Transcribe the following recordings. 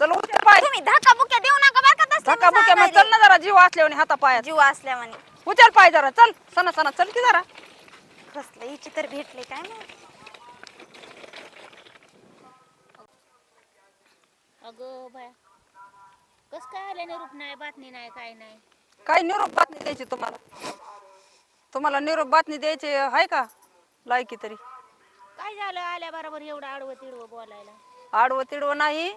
चल उचल पाय तुम्ही धक्का बुक्या देऊ नका बरं का तसलं धक्का मी बुक्या मग सांगायले. चल ना जरा जीव असल्याने हाता पायात. जीव असल्यावानी उचल पाय जरा चल सणा सणा चल की जरा. कसलं हिची तर भेटले काय माहीत. अगं बाया. कस काय आलं निरूप? नाही बातमी नाही काय नाही. काय निरोप बातमी द्यायची तुम्हाला? तुम्हाला निरोप बातमी द्यायची आहे का? लायकी तरी. काय झालं? आल्या बरोबर एवढं आडवं तिडवं बोलायला. आडवं तिडवं नाही.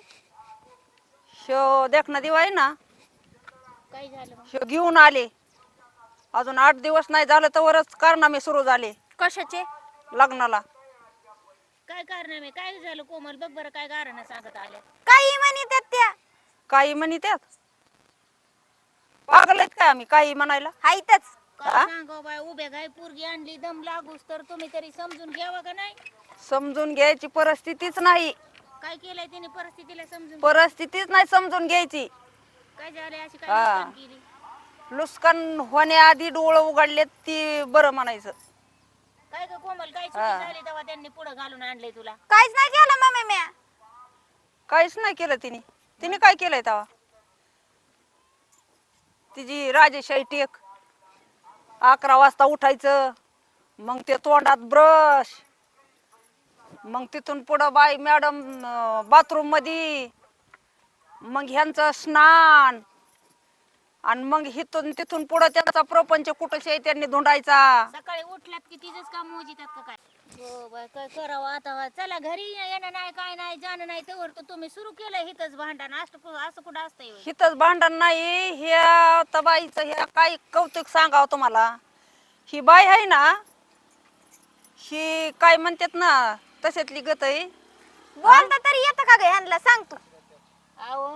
शो देखना दिवा आहे ना. काय झालं मग? शो घेऊन आले. अजून आठ दिवस नाही झालं तरच कारनामे सुरू झाले. कशाचे? लग्नाला. काय कारणामे काय झालं? कोमल बघ बरं काय कारण सांगत आल्या. काही म्हणतात त्या. काही म्हणी त्यात पागल आहेत काय आम्ही? काही म्हणायला? हायतच? काय सांगाव बाय उभ्या गाय पोरगी आणली दम लागूस तर तुम्ही तरी समजून घ्यावा का नाही? समजून घ्यायची परिस्थितीच नाही. काय केलंय तिने परिस्थितीला समजून? परिस्थितीच नाही समजून घ्यायची. काय झालंय? अशी हा. काय नुकसान केली? लुस्कान होण्याआधी डोळं उघडलेत ती बरं म्हणायचं. काय ग कोमल काय चुकी. झाली तेव्हा त्यांनी पुढे घालून आणलंय तुला. काहीच नाही केलं मम्मी म्या. काहीच नाही केलं तिने. तिने काय केलंय तेव्हा? तिची राजेशाही टेक अकरा वाजता उठायचं. मग ते तोंडात ब्रश मग तिथून पुढं बाई मॅडम बाथरूममध्ये मग ह्यांचं स्नान. आणि मग हिथून तिथून पुढं त्यांचा प्रपंच कुठं त्यांनी धुंडायचा? सकाळी उठल्यात की तिचंच काम मोजितात का काय? हो बाय काय करावं आता? चला घरी येणं नाही काय नाही जाणं नाही तर तर तुम्ही सुरू केलं हिथंच भांडण. असं कु- असं कुठं असतंय? होय? हिथंच भांडण नाही ह्या तबाईचं ह्या काय कौतुक सांगावं तुम्हाला. ही बाई आहे ना ही काय म्हणतात ना तशातली गत आहे. बोलता तरी येतं का ग ह्यांना? सांग तू. अहो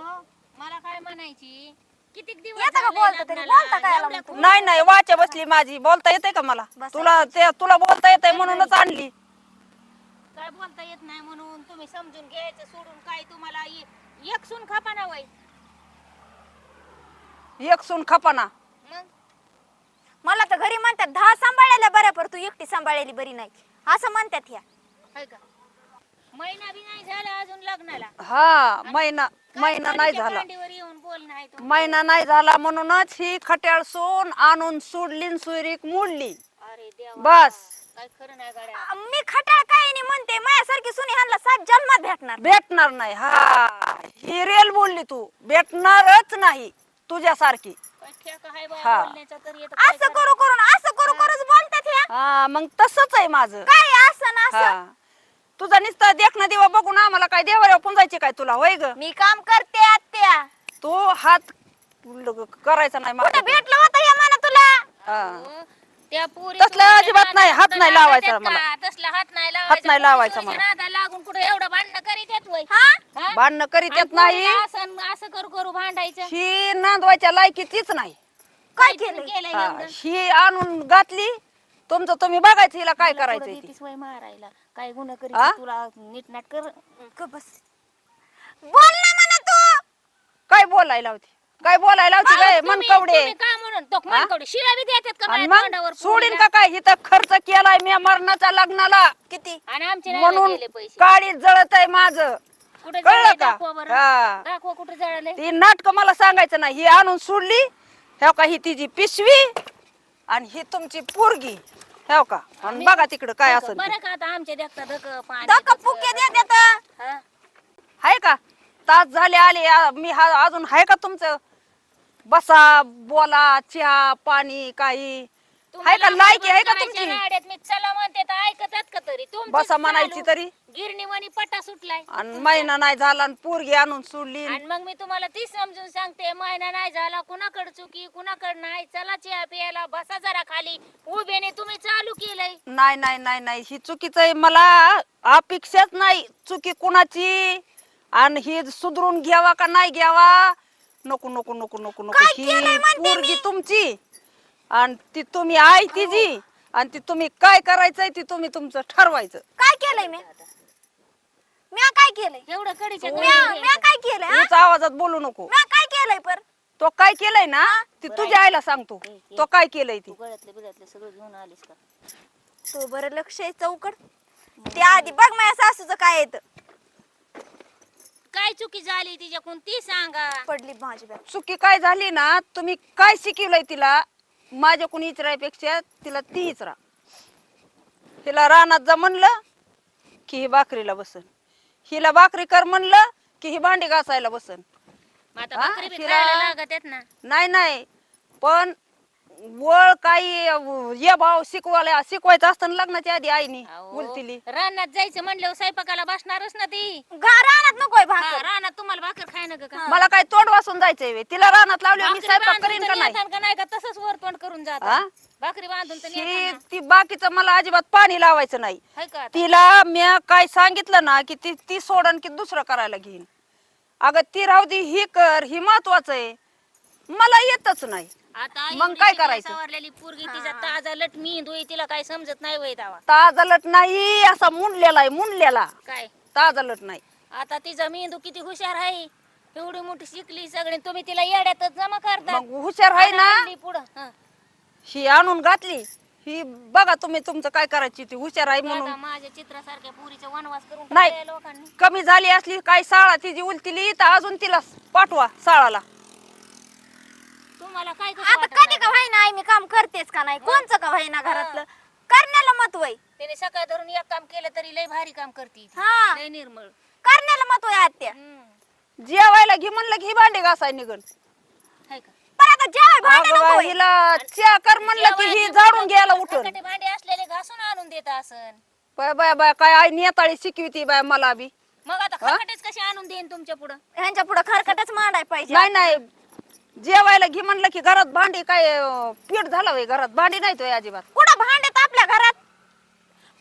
मला काय म्हणायची? किती दिवस येतं का झाले बोलता तरी? लग्नाला? बोलता काय आलं एवढ्या मग तू? खूप- नाही नाही वाचा बसली माझी. बोलता येते का मला? बस तुला ते तुला बोलता येते म्हणूनच आणली. काय बोलता येत नाही म्हणून? तुम्ही समजून घ्यायचं सोडून काय तुम्हाला? एक सून खापा ना वय एक सून खपाना. मग? मला तर घरी म्हणतात दहा सांभाळायला बऱ्या पर तू एकटी सांभाळायली बरी नाही. असं म्हणतात ह्या हाय का? महिना बी नाही झाला अजून लग्नाला. हा महिना महिना नाही झाला. कांडीवर येऊन बोल नाही तो. महिना नाही झाला म्हणूनच ही खट्याळ सून आणून सोडली न सुरीक मोडली. अरे देवा. बस. काय खरं नाही गाड्या. अ, मी खटाळ काय नाही म्हणते. माझ्यासारखी सुनी ह्यांना सात जन्मात भेटणार भेटणार नाही. हा ही रेल बोलली तू. भेटणारच नाही तुझ्यासारखी. काय ठेका हाय बाया हा. बोलण्याचा तर येतं काय असं करू करून असं करू करूच बोलतात ह्या. हा मग तसंच आहे माझं. काय असं ना असं. हा. तुझा नुसता देखना देवा बघून आम्हाला काय देवाऱ्यावर पुंजायची काय तुला होय ग मी काम करते आत्या तू हात ल- करायचा नाही कुठं माझ्या भेटलं होतं हे म्हणा तुला हा. हो, त्या पोरी तसलं तुमच्या अजिबात नाही, हात नाही लावायचा मला. का? तसलं हात नाही लावायचा नाही लावायचा मला. लागून कुठे एवढं भांडणं करीत येत वय हा? भांडणं करीत येत नाही असं असं करू करू भांडायचं ही नांदवायच्या लायकीचीच नाही काय केलं केलंय हा, एवढं? ही आणून घातली तुमचं तुम्ही बघायचं हिला काय ती. वय मारायला. काय गुन्हा हा? करीत तुला? नीटनाट कर. ग बस. बोल ना म्हणा तू. काय बोलायला होती? काय बोलायला होती काय मनकवडे. तुम्ही काय म्हणून? तो मनकवडे. शिळा बी देतात का आणि माझ्या तोंडावर मग सोडीन पोरीला? का काय? हिथं खर्च केलाय मी मरणाच्या लग्नाला. किती? आणि आमचे नाही म्हणून गेले पैसे. काळी जळत आहे माझं. कुठे कळलं जळले का? दाखवा बरं. हा. दाखवा कुठे जळले ती नाटक मला सांगायचं नाही. ही आणून सोडली. ह्या का ही तिची पिशवी? आणि ही तुमची पोरगी. ह्याव का? आणि बघा तिकडं काय असेल बरं का आता आमच्या देखता धक पाणी धक्का धक- फुके देतात हा? आहे का? तास झाले आले आ- मी हा अजून आहे का तुमचं? बसा बोला चहा पाणी काही. आहे का? लायकी आहे का तुमची? नाड्यात मी चला म्हणते तर ऐकतात का तरी? तुमचंच बसा म्हणायची चालू. तरी. गिरणीवाणी पट्टा सुटलाय. आणि महिना नाही झाला आणि पोरगी आणून सोडली. आणि मग मी तुम्हाला ती समजून सांगते महिना नाही झाला कुणाकडे चुकी कुणाकडे नाही चला चहा प्यायला बसा जरा खाली. उभेने तुम्ही चालू केलंय. नाही नाही नाही नाही. ही चुकीचं आहे. मला अपेक्षाच नाही चुकी कुणाची. आणि ही सुधरून घ्यावा का नाही घ्यावा? नको नको नको नको नको. काय ही म्हणते पोरगी तुमची. आणि ती तुम्ही आई तिची. आणि ती तुम्ही काय करायचंय ती तुम्ही तुमचं ठरवायचं. काय केलंय मी? म्या काय केलंय? एवढं कडीच्या म्या म्या काय केलंय हा? उंच आवाजात बोलू नको. म्या काय केलंय पर? तो काय केलंय ना ती तुझ्या आईला सांगतो. तो काय केलंय ती? तू गळ्यातले बिळ्यातले सगळं घेऊन आलीस का? तू बरं लक्ष आहे चौकड ते आधी बघ माझ्या सासूचं काय येत काय चुकी झाली तिच्याकडून ती सांगा. पडली माझी बॅग चुकी काय झाली ना तुम्ही काय शिकवलंय तिला? माझ्या कुणी इचरायपेक्षा तिला ती इचरा हिला रानात जा म्हणलं की ही भाकरीला बसन. हिला भाकरी कर म्हणलं की ही भांडी घासायला बसन. मग आता हा, भाकरी बी तिला- खायला लागत आहेत ना? नाही नाही. पण वळ काही अं, ये भाव शिकवायला शिकवायचं असतं ना लग्नाच्या आधी आईनी अहो, बोलतीली रानात जायचं म्हणल्यावर स्वयंपाकाला बसणारच ना ती. गा रानात नकोय हा, भाकर. रानात तुम्हाला भाकर खाय ना का? मला काय तोंड वासून जायचंय. तिला रानात लावली मी भाकरी स्वयंपाक बांधून करीन का नाही? का नाही का तसंच वर तोंड करून जात. हा? भाकरी बांधून तर नेतान ती बाकीचं मला अजिबात पाणी लावायचं नाही. हाय का आता? तिला म्या काय सांगितलं ना की ती ती सोडन की दुसरं करायला घेईन. अगं ती राहू दे ही कर ही महत्वाचं आहे. मला येतच नाही. आता मग एवढी काय शिकली करायचं? सवरलेली पोरगी तिचा ताजा लट मी धुई तिला काय समजत नाही वय दावा. ताजलट नाही असा मुंडलेला आहे मुंडलेला. काय? ताजलट नाही. आता तिचा मेंदू किती हुशार आहे. एवढी मोठी शिकली सगळी तुम्ही तिला येड्यातच जमा करता. मग हुशार आहे ना? पुढं. हं. ही आणून घातली. ही बघा तुम्ही तुमचं काय करायची ती हुशार आहे म्हणून. माझ्या चित्रासारख्या पुरीचा वनवास करून नाही. टाकलाय लोकांनी. कमी झाली असली काय शाळा तिची उलतीली तर अजून तिला पाठवा शाळाला तुम्हाला काय कसं आता वाटत कधी नाही? का व्हायना आई मी काम करतेच का नाही? कोणचं का व्हायना घरातलं? करण्याला महत्त्व आहे तिने सकाळ धरून एक काम केलं तरी लय भारी काम करते ती. हा. लय निर्मळ. करण्याला महत्त्व आहे आत्या. हम्म. जेवायला घे म्हणलं की ही भांडी घासाय निघन. हाय का? पण आता जेवाय भांडे अगं नको. बाई, होय. हिला चहा कर म्हणलं की ही जेवायची जाडून घ्यायला उठून. भांडे असलेले घासून आणून देत असन. बाय बाय बाय काय आई नेताळी शिकविती बाय मला बी. मग आता कसे आणून देईन तुमच्या पुढं? ह्यांच्या पुढे खरकटच मांडाय पाहिजे. नाही नाही. जेवायला घे म्हणलं की घरात भांडी काय अं, पीठ झालं घरात? भांडी नाही तो अजिबात. कुठं भांडेत आपल्या घरात?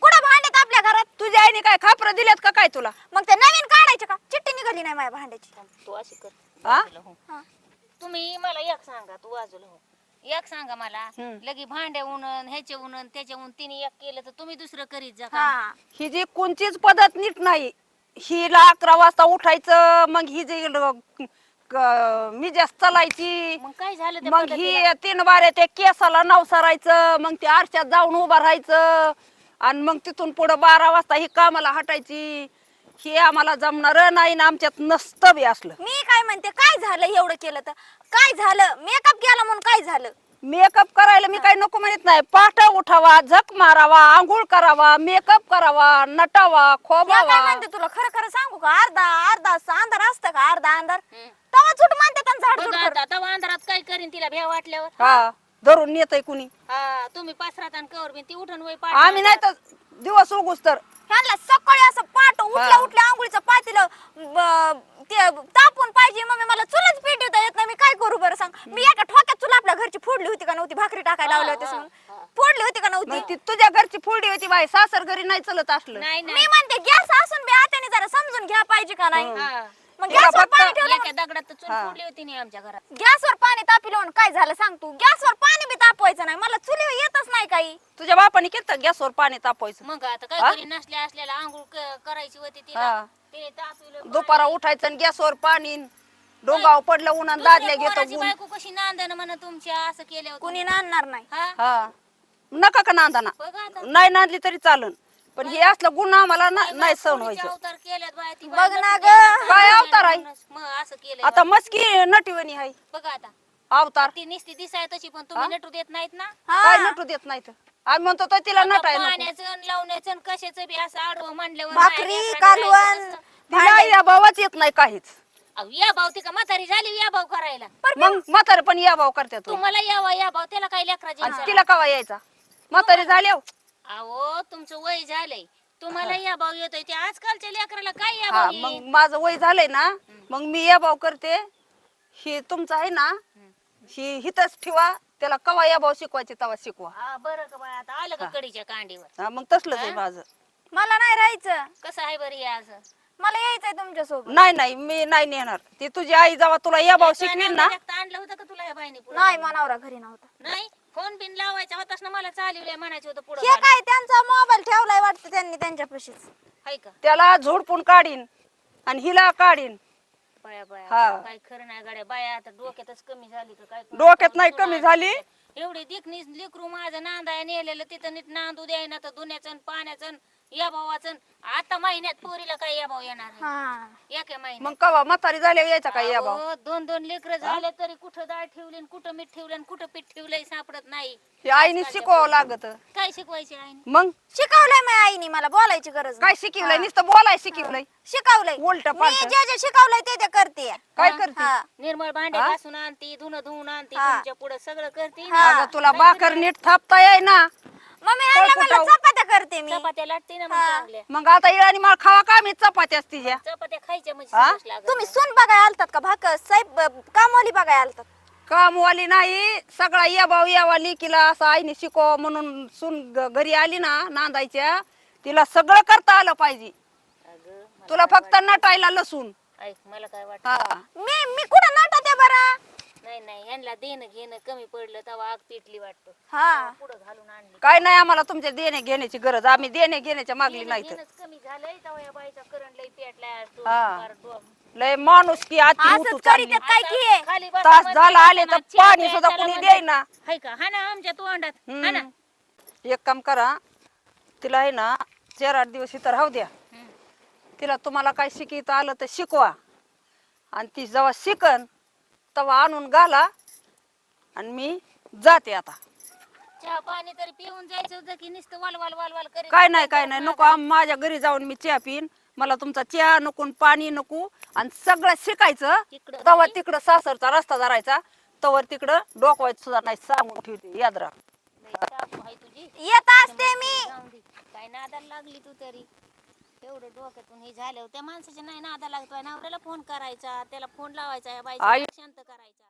कुठं भांडेत आपल्या घरात? तुझ्या आईने काय खापर दिल्यात का काय तुला? मग ते नवीन काढायचे का? चिठ्ठी निघाली नाही माझ्या भांड्याची. तू अशी कर. हा? हो. तुम्ही मला एक सांगा तू बाजूला हो. एक सांगा मला. हम्म. लगी भांडे उनन ह्याचे उनन त्याचे उन तिने एक केलं तर तुम्ही दुसरं करीत जा का? हा. ही जी कोणचीच पद्धत नीट नाही हिला अकरा वाजता उठायचं मग ही जी मी जास्त चालायची मग काय झालं त्या मग पद्धतीला? ही तीन बाऱ्या त्या केसाला नाव सरायचं मग ते आरशात जाऊन उभा राहायचं आणि मग तिथून पुढं बारा वाजता ही कामाला हटायची. हे आम्हाला जमणार नाही ना आमच्यात नसतं बी असलं. मी काय म्हणते काय झालं एवढं केलं तर? काय झालं? मेकअप केला म्हणून काय झालं? मेकअप करायला मी काही नको म्हणत नाही. पाठ उठावा झक मारावा आंघोळ करावा मेकअप करावा नटावा या काय खोबावा. म्हणते तुला? खरं खरं सांगू का? अर्धा अर्धा असं अंधार असतं का? अर्धा अंधार. तवा चुट म्हणते आणि झाड बघ आता तवा अंधारात काय करीन तिला भ्या वाटल्यावर? हा धरून नेतय कुणी. हा तुम्ही पासरात आणि कवर बिन ती उठून वय आम्ही नाही तर दिवस उगूस तर. ह्यांना सकाळी असं पाठ उठल्या हा. उठल्या आंघोळीचं पातीलं ब- ते तापून पाहिजे. मम्मी मला चुलच पेटवता येत नाही. मी काय करू बरं सांग? मी एका ठोक्यात चुल आपल्या घरची फोडली होती का नव्हती? भाकरी टाकायला लावली होती म्हणून. हा. फोडली होती का मग नव्हती ती तुझ्या घरची फुलडी होती बाई. सासर घरी नाही चलत असलं. नाही मी म्हणते गॅस असून बी आत्याने जरा समजून घ्या पाहिजे का नाही? हा. मग तिला गॅसवर पाणी ठेवलं एका दगडात तर चूल हा. फोडली होती नाही आमच्या घरात. गॅसवर पाणी तापी लावून काय झालं सांग तू? गॅसवर पाणी बी तापवायचं नाही. मला चुलीवर येतच नाही काही. तुझ्या बापाने केलं गॅसवर पाणी तापवायचं? मग आता हा? काय करी नसल्या असल्याला आंघोळ क- करायची होती तिला. तापवलं दुपारा उठायचं आणि गॅसवर पाणी. डोंगाव पडलं उन्हात दादल्या दुसऱ्या घेतो ऊन. बायको कशी नांदन म्हणा तुमच्या असं केलं होतं कुणी नांदणार नाही. हा. हा नका का नांदाना बघा आता. नाही नांदली तरी चालन. पण हे असलं गुण आम्हाला ना- नाही सहन व्हायचं. अवतार केलेत बाया ती बघ ना नटून ग. काय अवतार आहे? मग असं केलं आता मस्की नटीवणी आहे. बघा आता. अवतार. ती निस्ती दिसाय तशी पण तुम्ही नटू देत नाहीत ना? काय हा. नटू देत नाही तर आम्ही म्हणतो तर तिला आता नटाय नको. पाण्याचं आणि लावण्याचं कशाचं बी असं आडवं मांडल्यावर भाकरी बाया लेकरांनी कालवण नसतं. तिला या भावाच येत नाही काहीच. अहो, या भाऊ ती का म्हातारी झाली या भाऊ करायला. मग म्हातारे पण या भाव करतात होय. तुम्हाला यावा या भाऊ त्याला काय लेकराची आणि तिला कवा यायचा? म्हातारे झाले हो. अहो तुमचं वय झालंय. तुम्हाला या भाऊ येतोय ते आजकालच्या लेकराला काय या हा भाऊ मग माझं वय झालंय ना मग मी या भाव करते. ही तुमचं आहे ना ही हिथच ठेवा त्याला कवा या भाव शिकवायचे तवा शिकवा. हा बरं का बाय आता आलं का कडीच्या कांडीवर? हा, मग तसलंच आहे माझं. मला नाही राहायचं. कसं आहे बरं या असं मला यायचंय तुमच्यासोबत नाही नाही मी नाही नेणार. ती तुझी आई जेव्हा तुला या भाव शिकवीन ना आणलं होतं का तुला या बाईने पुढं? नाही मनावरा घरी नव्हता. नाही? फोन बिन लावायचा होतास ना मला चालवलंय म्हणायचं होतं पुढं हे काय त्यांचा मोबाईल ठेवलाय वाटतं त्यांनी त्यांच्यापाशीच? हाय का? त्याला झोडपून काढीन आणि हिला काढीन. बाया बाया हा. बाया, काय खरं नाही गाड्या बाया आता डोक्यातच कमी झाली का काय डोक्यात नाही कमी झाली? एवढी देखणी लेकरू माझं नांदाय नेलेलं तिथं नीट नांदू द्यायना तर दुन्याचं आणि पाण्याचं आणि या भावाचं आता महिन्यात पोरीला काय या भाऊ येणार आहे? हा. या काय महिन्यात. मग कवा? म्हातारी झाल्यावर यायचा काय या भाऊ? अहो, दोन दोन लेकर झाले तरी कुठं डाळ ठेवली आणि कुठं मीठ ठेवलं आणि कुठं पीठ ठेवलंय सापडत नाही. हे आईने शिकवावं लागत. काय शिकवायचे आईने? मग? शिकवलंय माझ्या आईने मला बोलायची गरज काय नाही. शिकवलंय? नुसतं बोलाय शिकवलंय. शिकवलंय. उलटं मी पालटं. जे जे शिकवलंय ते ते करते. काय करते? हा. निर्मळ भांडे? घासून आणती धुणं धुवून आणती हा. तुमच्यापुढे सगळं करते. हा. अगं तुला बाकर नीट थापता येई ना मम्मी आणलं मला पळपुटाव. चपात्या करते मी. चपात्या लाटते ना मग हा. चांगल्या. मग आता इळानी खावा का मी चपात्याच तिच्या. चपात्या खायच्या म्हणजे हा? लागत तुम्ही. सून बघाय आलतात का भाकर? साहेब कामवाली बघाय आलतात. कामवाली नाही. सगळा या भाऊ यावा लिकीला असं आईने शिकव म्हणून सून ग- घरी आली ना नांदायच्या. तिला सगळं करता आलं पाहिजे. अगं, मला तुला काय फक्त नटायला लसून ऐक मला काय वाटत? हा. मी मी कुठं नाटते बरं? नाही नाही यांना देणं घेणं कमी पडलं तेव्हा आग पेटली वाटतं हा पुढं घालून आणली काय नाही आम्हाला तुमच्या देणे घेण्याची गरज आम्ही देणे घेण्याच्या मागली नाही तर घेणंच कमी झालंय तेव्हा या बाईचा करंट लय पेटलाय आज हा. लय माणूस की आती असंच उतू करीत चालली. आहेत काय की हे? खाली बसा तास म्हणते, झाला आले तर चहा पाणी सुद्धा प्यायला कुणी. देईना हाय का हा ना आमच्या तोंडात हा ना हम्म. एक काम करा तिला आहे ना चार आठ दिवस इथं राहू द्या हम्म. तिला तुम्हाला काय शिकित आलं तर शिकवा आणि ती जेव्हा शिकन तेव्हा आणून घाला आणि मी जाते आता. चहा पाणी तरी पिऊन जायचं होतं की नुसतं वाल वाल वाल वाल करीत काय नाही काय नाही. नको आम- माझ्या घरी जाऊन मी चहा पिन. मला तुमचा चहा नको न पाणी नको आणि सगळं शिकायचं. तिकडं तेव्हा तिकडं सासरचा रस्ता धरायचा. तवर तिकडं डोकवायचं सुद्धा नाही सांगून ठेवते याद आहे तुझी. येत असते मी. जाऊन दे. काय नादाला लागली तू तरी. एवढं डोक्यातून हे झालं त्या माणसाच्या नाही नादा लागतोय नवऱ्याला फोन करायचा त्याला फोन लावायचा या आई- शांत करायचा.